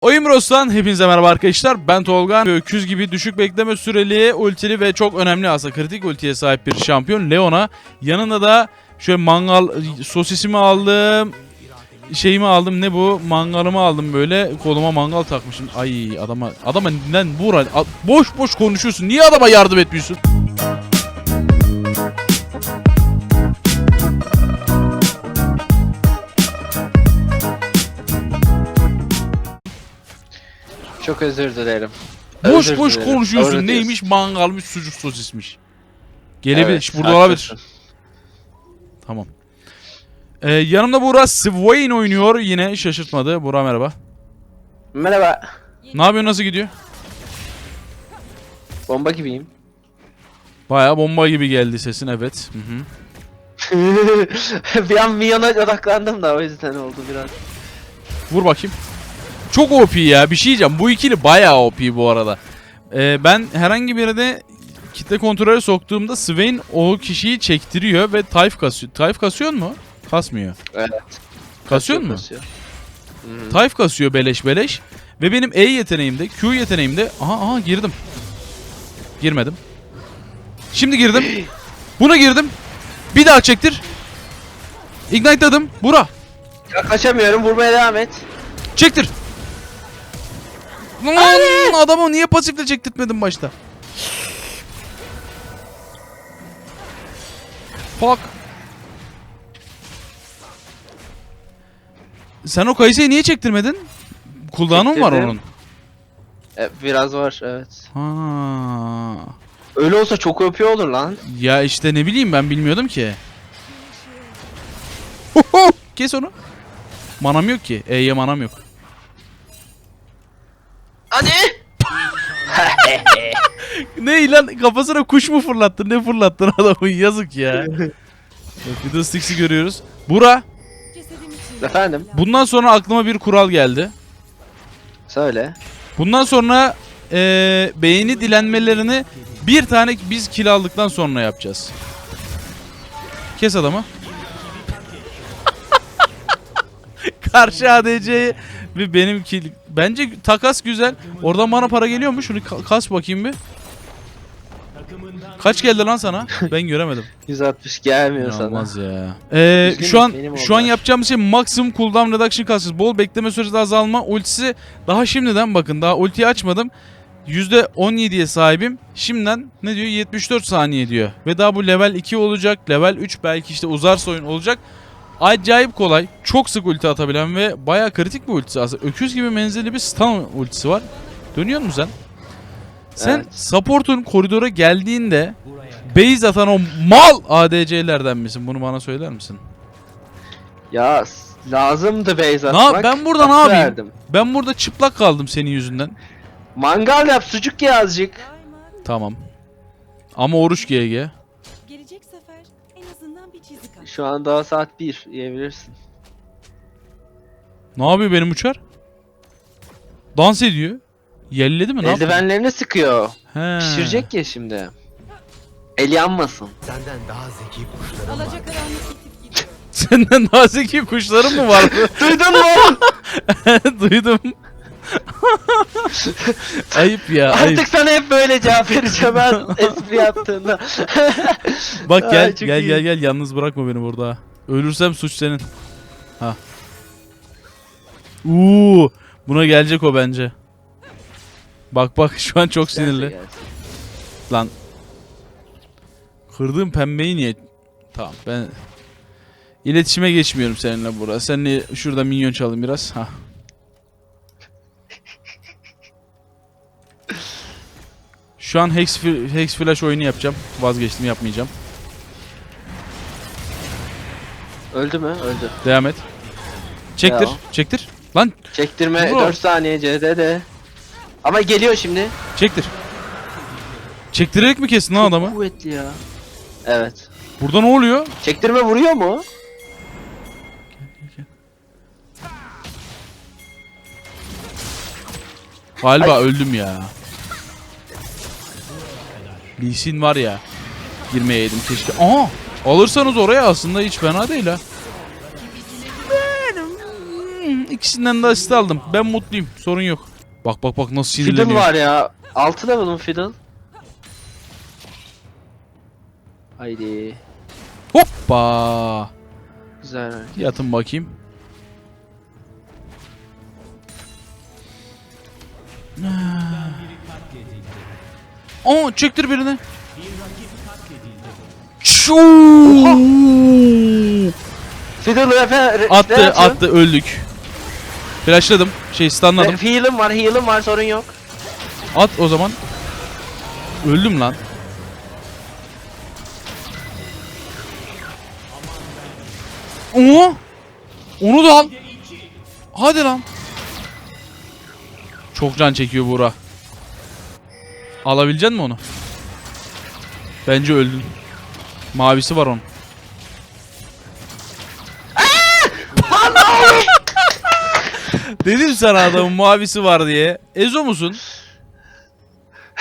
Oyun Bros'tan hepinize merhaba arkadaşlar. Ben Tolga. Öküz gibi düşük bekleme süreli, ultili ve çok önemli aslında kritik ultiye sahip bir şampiyon Leona. Yanında da şöyle mangal sosisimi aldım. Şeyimi aldım ne bu? Mangalımı aldım böyle. Koluma mangal takmışım. Ay adama adama neden Buğra boş boş konuşuyorsun. Niye adama yardım etmiyorsun? Çok özür dilerim. Boş Özür boş dilerim. konuşuyorsun. Doğru diyorsun. Neymiş? Mangalmış, sucuk sosismiş. Gelebilir. Evet, burada olabilir. haklısın. Tamam. Ee, yanımda Buğra Swain oynuyor. Yine şaşırtmadı. Buğra merhaba. Merhaba. Ne yapıyorsun? Nasıl gidiyor? Bomba gibiyim. Baya bomba gibi geldi sesin evet. Hı hı. bir an Minyon'a odaklandım da o yüzden oldu biraz. Vur bakayım. Çok OP ya. Bir şey diyeceğim. Bu ikili bayağı OP bu arada. Ee, ben herhangi bir yerde kitle kontrolü soktuğumda Swain o kişiyi çektiriyor ve Tayf kasıyor. Tayf kasıyor mu? Kasmıyor. Evet. Kasıyor mu? Kasıyor. Hı. Tayf kasıyor beleş beleş. Ve benim E yeteneğimde, Q yeteneğimde... Aha aha girdim. Girmedim. Şimdi girdim. Buna girdim. Bir daha çektir. Ignite'ladım. Bura. Ya kaçamıyorum vurmaya devam et. Çektir. Lan adamı niye pasifle çektirtmedin başta? Fuck. Sen o Kayse'yi niye çektirmedin? Cooldown'u var Çektirdim. onun? E, biraz var evet. Ha. Öyle olsa çok öpüyor olur lan. Ya işte ne bileyim ben bilmiyordum ki. Kes onu. Manam yok ki. E'ye manam yok. Hadi. Ne lan kafasına kuş mu fırlattın? Ne fırlattın adamın yazık ya. De Styx'i görüyoruz. Bura. Efendim Bundan sonra aklıma bir kural geldi. söyle. Bundan sonra eee beğeni dilenmelerini bir tane biz kill aldıktan sonra yapacağız. Kes adamı. Karşı ADC ve benim kill. Bence takas güzel. Oradan bana para geliyor mu? Şunu ka- kas bakayım bir. Kaç geldi lan sana? Ben göremedim. 160 gelmiyor sana. İnanılmaz ya. Ee, Üzgünüm, şu an benim şu an onlar. yapacağım şey maksimum cooldown reduction kalsın. Bol bekleme süresi azalma. Ultisi daha şimdiden bakın daha ultiyi açmadım. %17'ye sahibim. Şimdiden ne diyor? 74 saniye diyor. Ve daha bu level 2 olacak. Level 3 belki işte uzarsa oyun olacak. Acayip kolay. Çok sık ulti atabilen ve bayağı kritik bir ultisi aslında. Öküz gibi menzilli bir stun ultisi var. Dönüyor musun sen? Sen Evet. support'un koridora geldiğinde base atan o mal ADC'lerden misin? Bunu bana söyler misin? Ya lazımdı base atmak. yap- ben burada ne yapayım? verdim. Ben burada çıplak kaldım senin yüzünden. Mangal yap sucuk ye azıcık. Tamam. Ama oruç GG. Şu an daha saat 1 yiyebilirsin. Ne yapıyor benim uçar? Dans ediyor. Yelledi mi? Ne yapıyor? Eldivenlerini sıkıyor. He. Pişirecek ya şimdi. El yanmasın. Senden daha zeki kuşlarım var. Senden daha zeki kuşların mı var? Duydun mu? Duydum. ayıp ya ayıp. Artık sana hep böyle cevap vereceğim ben espri yaptığında. Bak gel Ay, çok gel iyi. gel gel yalnız bırakma beni burada. Ölürsem suç senin. Ha. Uuu buna gelecek o bence. Bak bak şu an çok sinirli. Lan. Kırdığım pembeyi niye? Tamam ben iletişime geçmiyorum seninle burada. Seninle şurada minyon çalayım biraz. Ha. Şu an Hex, Hex Flash oyunu yapacağım. Vazgeçtim yapmayacağım. Öldü mü? Öldü. Devam et. Çektir. Ya. Çektir. Lan Çektirme Bro. 4 saniye CD'de. Ama geliyor şimdi. çektir. Çektirerek mi kestin lan adamı? Kuvvetli ya. Evet. Burada ne oluyor? Çektirme vuruyor mu? Galiba öldüm ya. Lee Sin var ya. Girmeyeydim keşke. Aha! Alırsanız oraya aslında hiç fena değil ha. Benim ikisinden de asist aldım. Ben mutluyum. Sorun yok. Bak bak bak nasıl Fiddle sinirleniyor. var ya. 6 level'ın Fiddle. Haydi. Hoppa. Güzel. Yatın bakayım. Aa çektir birini. Şuu! Fiddle refe... Attı attı öldük. Flashladım. Şey stunladım. Heal'ım var, heal'ım var sorun yok. At o zaman. Öldüm lan. Oo! Onu da al. Hadi lan. Çok can çekiyor Buğra. Alabilecek mi onu? Bence öldün. Mavisi var onun. Dedim sana adamın mavisi var diye. Ezo musun?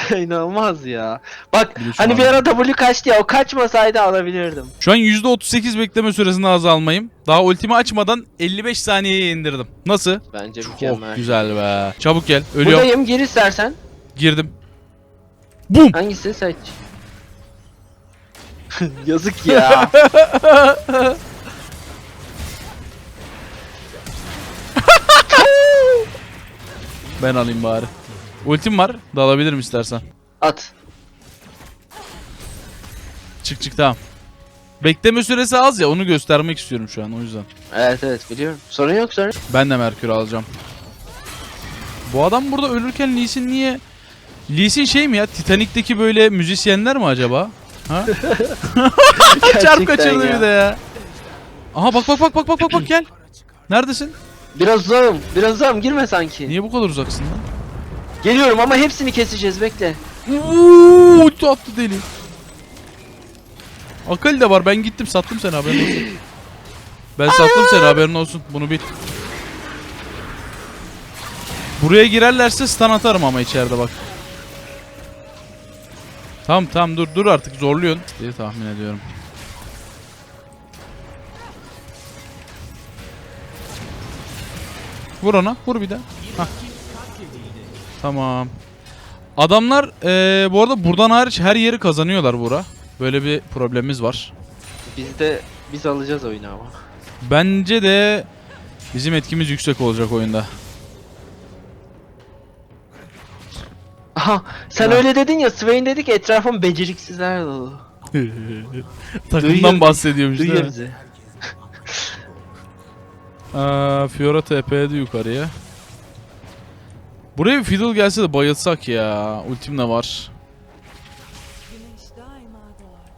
İnanılmaz ya. Bak şu hani an- bir ara W kaçtı ya o kaçmasaydı alabilirdim. Şu an %38 bekleme süresinde azalmayım. Daha ultimi açmadan 55 saniyeye indirdim. Nasıl? Bence Çok mükemmel. güzel be. Çabuk gel. Ölüyorum. Buradayım gir istersen. Girdim. Bum. Hangisini seç? Yazık ya. Ben alayım bari. Ultim var. Dalabilirim istersen. At. Çık çık tamam. Bekleme süresi az ya onu göstermek istiyorum şu an o yüzden. Evet evet biliyorum. Sorun yok sorun. Ben de Merkür alacağım. Bu adam burada ölürken Lee Sin niye... Lee Sin şey mi ya? Titanic'teki böyle müzisyenler mi acaba? Ha? Çarp kaçırdı ya. bir de ya. Aha bak bak bak bak bak bak bak gel. Neredesin? Biraz uzağım. Biraz uzağım girme sanki. Niye bu kadar uzaksın lan? Geliyorum ama hepsini keseceğiz bekle. Uuu ulti attı deli. Akali de var ben gittim sattım seni haberin olsun. Ben sattım seni haberin olsun bunu bil. Buraya girerlerse stun atarım ama içeride bak. Tamam tamam dur dur artık zorluyorsun diye tahmin ediyorum. Vur ona vur bir daha. Hah. Tamam. Adamlar eee, bu arada buradan hariç her yeri kazanıyorlar bura. Böyle bir problemimiz var. Biz de biz alacağız oyunu ama. Bence de bizim etkimiz yüksek olacak oyunda. Aha sen Ha. öyle dedin ya Swain dedik etrafım beceriksizler dolu. Takımdan Duyuyor- bahsediyormuş değil Duyuyor mi? bizi. Aa, Fiora TP'di yukarıya. Buraya bir fiddle gelse de bayılsak ya. Ultim de var. Güneş daima doğar.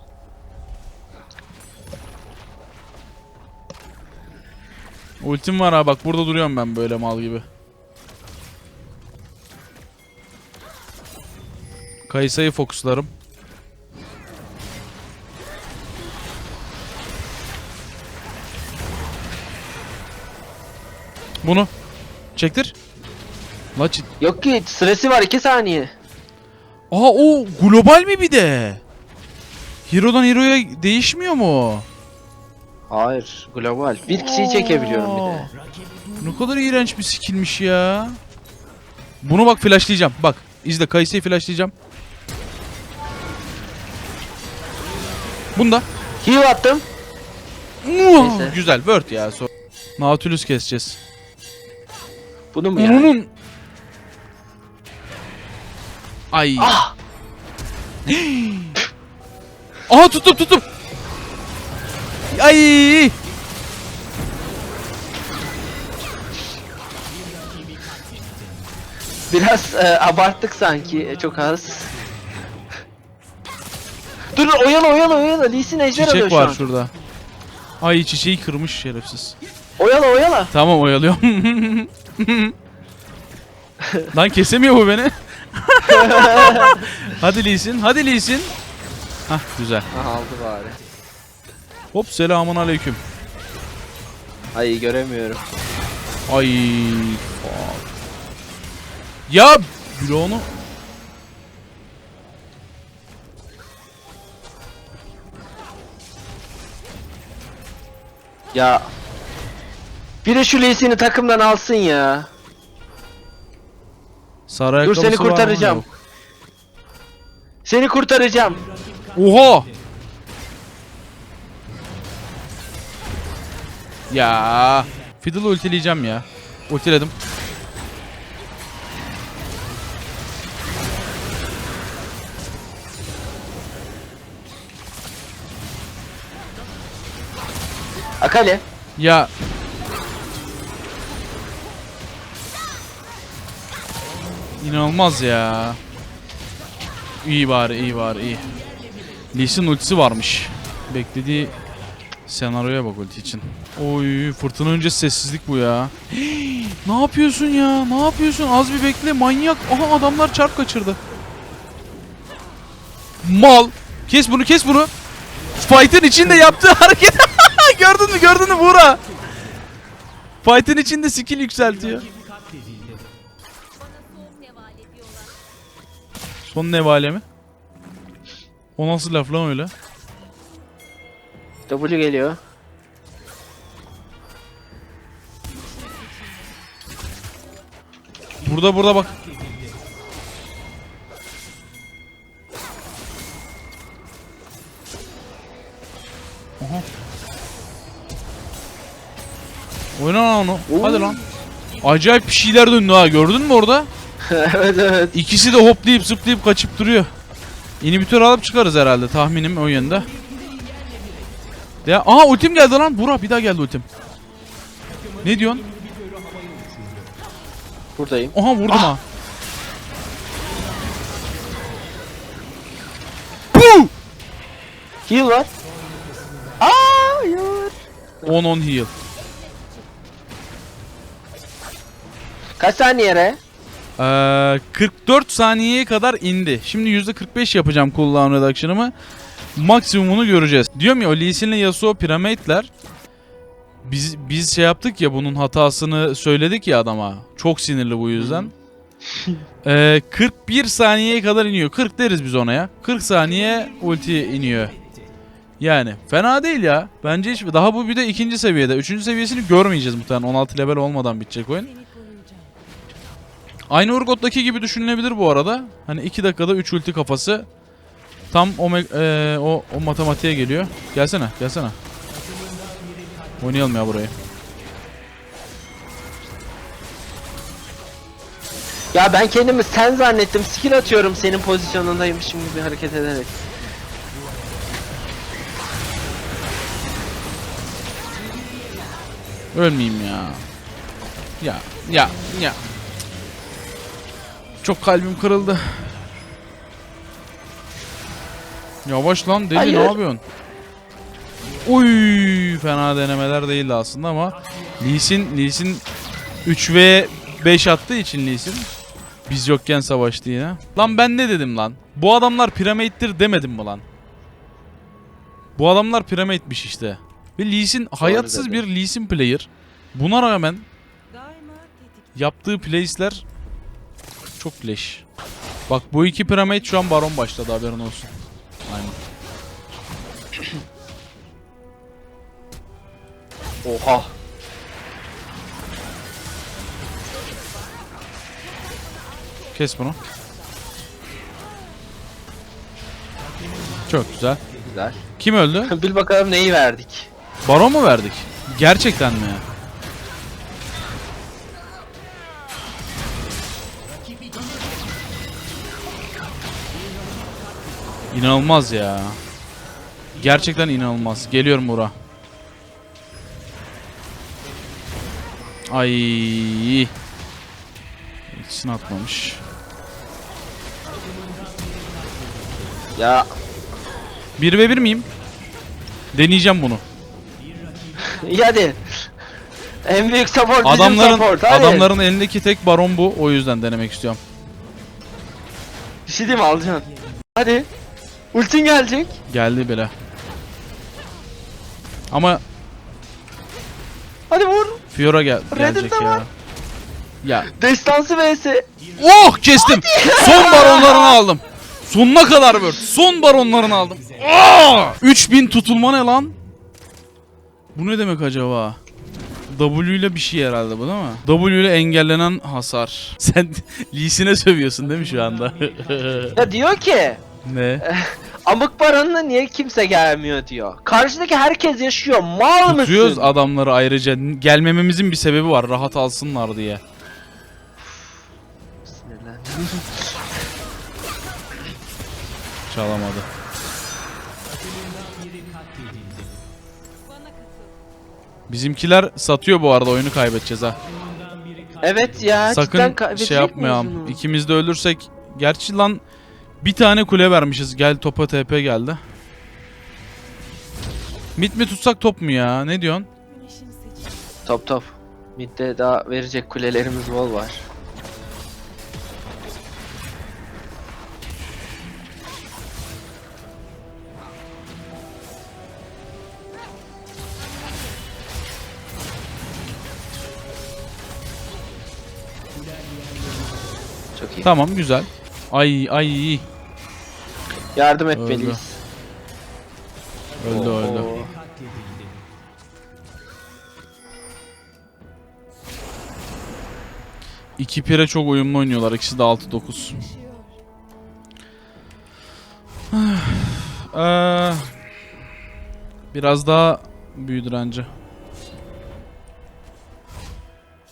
Ultim var ha bak burada duruyorum ben böyle mal gibi. Kayısayı fokuslarım. Bunu çektir. La çi- Yok ki süresi var 2 saniye. Aa o global mi bir de? Hero'dan Hero'ya değişmiyor mu? Hayır global. Bir kişiyi çekebiliyorum bir de. Ne kadar iğrenç bir skillmiş ya. Bunu bak flashlayacağım. Bak izle Kayse'yi flashlayacağım. Bunda. Heal attım. Neyse. Güzel word ya. So Nautilus keseceğiz. Bunu mu yani? Onun Ay. Ah! Aha tuttum tuttum. Ay. Biraz e, abarttık sanki e, çok az. Dur oyala oyala oyala Lee Sin ejder alıyor Çiçek şu var an. şurada. Ay çiçeği kırmış şerefsiz. Oyala oyala. Tamam oyalıyorum. Lan kesemiyor bu beni. hadi Lee Sin, hadi Lee Sin. Hah güzel. Aha aldı bari. Hop selamun aleyküm. Ay göremiyorum. Ay. fuck. Ya bir Ya Biri şu Lee Sin'i takımdan alsın ya. Sarı Dur ayakkabısı seni var mı? kurtaracağım. Yok. Seni kurtaracağım. Oha! Ya Fiddle'ı ultileyeceğim ya. Ultiledim. Akali. Ya İnanılmaz ya. İyi bari, iyi bari, iyi. Lee Sin ultisi varmış. Beklediği senaryoya bak ulti için. Oy, fırtına önce sessizlik bu ya. ne yapıyorsun ya? Ne yapıyorsun? Az bir bekle, manyak. Aha adamlar çarp kaçırdı. Mal. Kes bunu, kes bunu. Fight'ın içinde yaptığı hareket. Gördün mü, gördün mü Buğra? Fight'ın içinde skill yükseltiyor. Son nevale mi? O nasıl laf lan öyle? W geliyor. Burada burada bak. Oyna lan onu. Hadi lan. Acayip bir şeyler döndü ha. Gördün mü orada? evet evet. İkisi de hoplayıp zıplayıp kaçıp duruyor. İnhibitör alıp çıkarız herhalde tahminim o yönde. Ya aha ultim geldi lan. Bura bir daha geldi ultim. Ne diyorsun? Buradayım. Aha vurdum Ah! ha. Puh! Heal var. Aa, hayır. 10 on heal. Kaç saniye re? Ee, 44 saniyeye kadar indi. Şimdi %45 yapacağım cooldown reduction'ımı. Maksimumunu göreceğiz. Diyorum ya o Lee Sin'le Yasuo Pyramid'ler biz biz şey yaptık ya bunun hatasını söyledik ya adama. Çok sinirli bu yüzden. Ee, 41 saniyeye kadar iniyor. 40 deriz biz ona ya. 40 saniye ulti iniyor. Yani fena değil ya. Bence hiç daha bu bir de ikinci seviyede. Üçüncü seviyesini görmeyeceğiz muhtemelen. 16 level olmadan bitecek oyun. Aynı Urgot'taki gibi düşünülebilir bu arada. Hani 2 dakikada 3 ulti kafası. Tam o, eee, o, o matematiğe geliyor. Gelsene, gelsene. Oynayalım ya burayı. Ya ben kendimi sen zannettim. Skill atıyorum senin pozisyonundaymışım gibi hareket ederek. Ölmeyeyim ya. Ya, ya, ya. Çok kalbim kırıldı. Yavaş lan deli Hayır. ne yapıyorsun? Uy fena denemeler değildi aslında ama Lee Sin, Lee Sin 3 ve 5 attığı için Lee Sin biz yokken savaştı yine. Lan ben ne dedim lan? Bu adamlar piramittir demedim mi lan? Bu adamlar piramitmiş işte. Ve Lee Sin hayatsız bir Lee Sin player. Buna rağmen yaptığı plays'ler çok leş. Bak bu iki piramit şu an baron başladı haberin olsun. Aynen. Oha. Kes bunu. Çok güzel. Güzel. Kim öldü? Bil bakalım neyi verdik. Baron mu verdik? Gerçekten mi? İnanılmaz ya. Gerçekten inanılmaz. Geliyorum Bura. Ay. İkisini atmamış. Ya 1 ve 1 miyim? Deneyeceğim bunu. iyi hadi. En büyük support bizim Adamların support. Hadi. adamların elindeki tek baron bu. O yüzden denemek istiyorum. Bir şey diyeyim mi alacaksın? Hadi. Ultin gelecek. Geldi bile. Ama Hadi vur. Fiora gel Red'in gelecek ya. var. Ya. Destansı vs. Oh kestim. Son baronlarını aldım. Sonuna kadar word. Son baronlarını aldım. Aa! 3000 tutulma ne lan? Bu ne demek acaba? W ile bir şey herhalde bu değil mi? W ile engellenen hasar. Sen Lee'sine sövüyorsun değil mi şu anda? Ya diyor ki ne? Amık baronuna niye kimse gelmiyor diyor. Karşıdaki herkes yaşıyor. Mal mısın? Tutuyoruz adamları ayrıca. Gelmememizin bir sebebi var. Rahat alsınlar diye. Sinirlendim. Çalamadı. Bizimkiler satıyor bu arada oyunu kaybedeceğiz ha. Evet ya cidden Sakın kaybedecek şey miyiz yapmayalım. bunu? İkimiz de ölürsek gerçi lan bir tane kule vermişiz. Gel topa TP geldi. Mit mi tutsak top mu ya? Ne diyorsun? Top top. Midde daha verecek kulelerimiz bol var. Çok iyi. Tamam güzel. Ay ay Yardım Öldü. etmeliyiz. öldü Oo. öldü. İki pire çok uyumlu oynuyorlar. İkisi de 6-9. Yaşıyor. Ee, biraz daha büyüdür anca.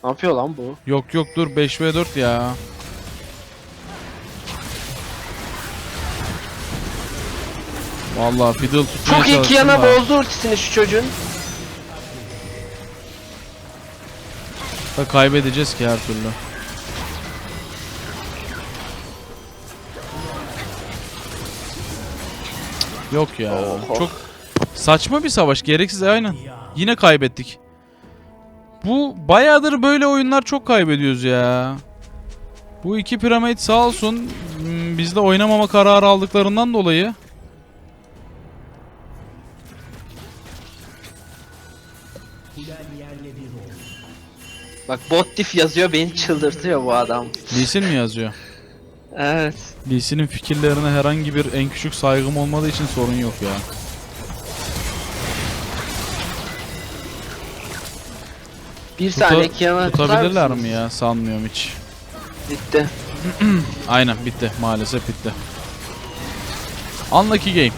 Ne yapıyor lan bu? Yok yok dur 5 v 4 ya. Vallahi fiddle tutmaya Çok iyi çalıştım Kiana da. bozdu ultisini şu çocuğun. Da kaybedeceğiz ki her türlü. Yok ya. Oho. Çok saçma bir savaş. Gereksiz aynen. Yine kaybettik. Bu bayağıdır böyle oyunlar çok kaybediyoruz ya. Bu iki piramit sağ olsun hmm, bizde oynamama kararı aldıklarından dolayı. Bak bot diff yazıyor beni çıldırtıyor bu adam. Lee Sin mi yazıyor? Evet. Lee Sin'in fikirlerine herhangi bir en küçük saygım olmadığı için sorun yok ya. Bir Tuta- saniye Kiana tutabilirler mi ya? Sanmıyorum hiç. Bitti. Aynen bitti. Maalesef bitti. Unlucky game.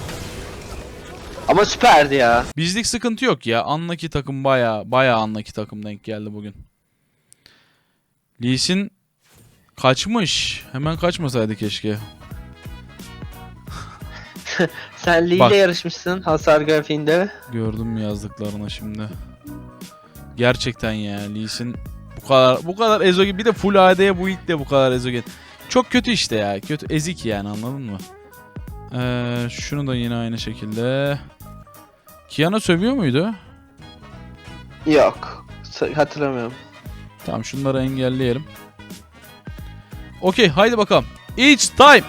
Ama süperdi ya. Bizlik sıkıntı yok ya. Unlucky takım baya baya unlucky takım denk geldi bugün. Lee Sin kaçmış. Hemen kaçmasaydı keşke. Sen Lee Bak. ile yarışmışsın hasar grafiğinde. Gördüm yazdıklarını şimdi. Gerçekten ya Lee Sin bu kadar bu kadar ezogen bir de full AD'ye bu ilk de bu kadar ezogen. Çok kötü işte ya. Kötü ezik yani anladın mı? Ee, şunu da yine aynı şekilde. Kiana sövüyor muydu? Yok. Hatırlamıyorum. Tamam şunları engelleyelim. Okey haydi bakalım. It's time.